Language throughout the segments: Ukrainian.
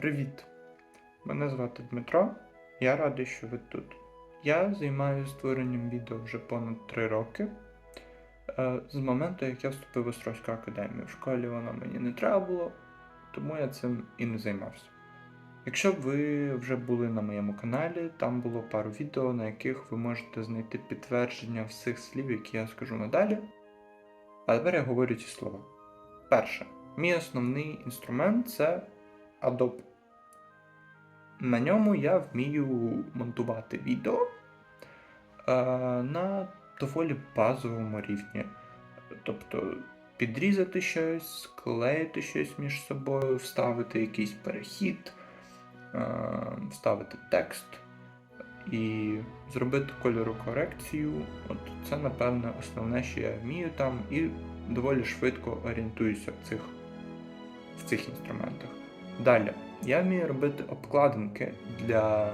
Привіт! Мене звати Дмитро. Я радий, що ви тут. Я займаюся створенням відео вже понад 3 роки. Е, З моменту, як я вступив в Острозьку академію. В школі воно мені не треба було, тому я цим і не займався. Якщо ви вже були на моєму каналі, там було пару відео, на яких ви можете знайти підтвердження всіх слів, які я скажу надалі. А тепер я говорю ці слова. Перше, мій основний інструмент це Adobe. На ньому я вмію монтувати відео е, на доволі базовому рівні. Тобто підрізати щось, склеїти щось між собою, вставити якийсь перехід, е, вставити текст і зробити кольору корекцію. От це, напевне, основне, що я вмію там, і доволі швидко орієнтуюся в цих, в цих інструментах. Далі, я вмію робити обкладинки для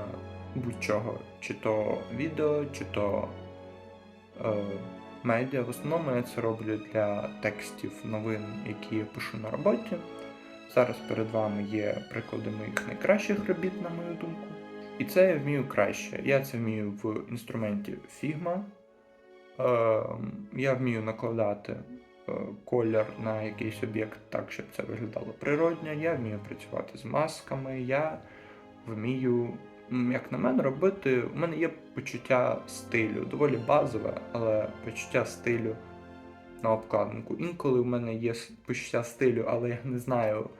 будь-чого, чи то відео, чи то е, медіа. В основному я це роблю для текстів новин, які я пишу на роботі. Зараз перед вами є приклади моїх найкращих робіт, на мою думку. І це я вмію краще. Я це вмію в інструменті Figma. Е, я вмію накладати колір на якийсь об'єкт так, щоб це виглядало природньо. Я вмію працювати з масками. Я вмію, як на мене, робити. У мене є почуття стилю, доволі базове, але почуття стилю на обкладинку. Інколи в мене є почуття стилю, але я не знаю,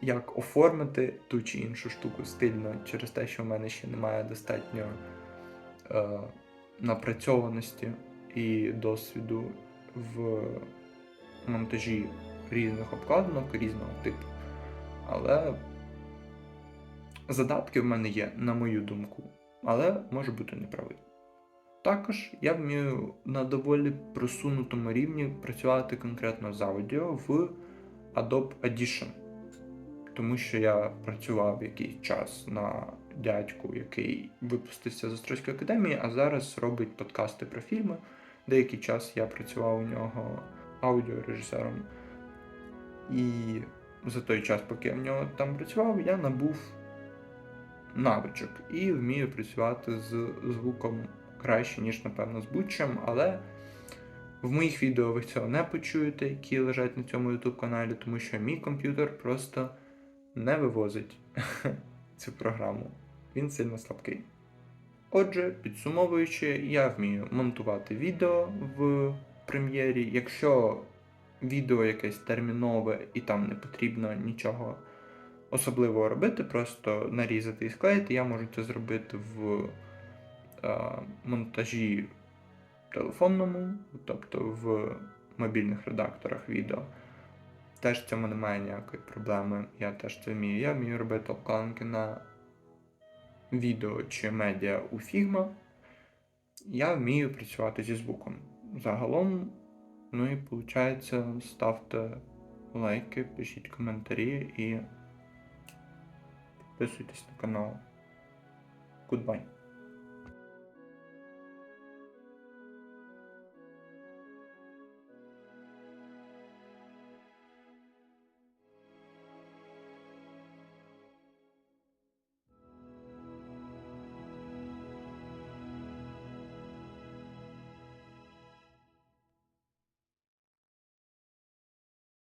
як оформити ту чи іншу штуку стильно через те, що в мене ще немає достатньо е, напрацьованості і досвіду в монтажі різних обкладинок різного типу. Але задатки в мене є, на мою думку, але можу бути неправий. Також я вмію на доволі просунутому рівні працювати конкретно з аудіо в Adobe Audition. Тому що я працював якийсь час на дядьку, який випустився з Острозької академії, а зараз робить подкасти про фільми. Деякий час я працював у нього аудіорежисером. І за той час, поки я в нього там працював, я набув навичок і вмію працювати з звуком краще, ніж, напевно, з будь-чим, але в моїх відео ви цього не почуєте, які лежать на цьому YouTube каналі, тому що мій комп'ютер просто не вивозить цю програму. Він сильно слабкий. Отже, підсумовуючи, я вмію монтувати відео в прем'єрі. Якщо відео якесь термінове і там не потрібно нічого особливого робити, просто нарізати і склеїти, я можу це зробити в е, монтажі телефонному, тобто в мобільних редакторах відео. Теж в цьому немає ніякої проблеми, я теж це вмію. Я вмію робити обкладинки на відео чи медіа у Figma. Я вмію працювати зі звуком. Загалом, ну і виходить, ставте лайки, пишіть коментарі і підписуйтесь на канал. Goodbye.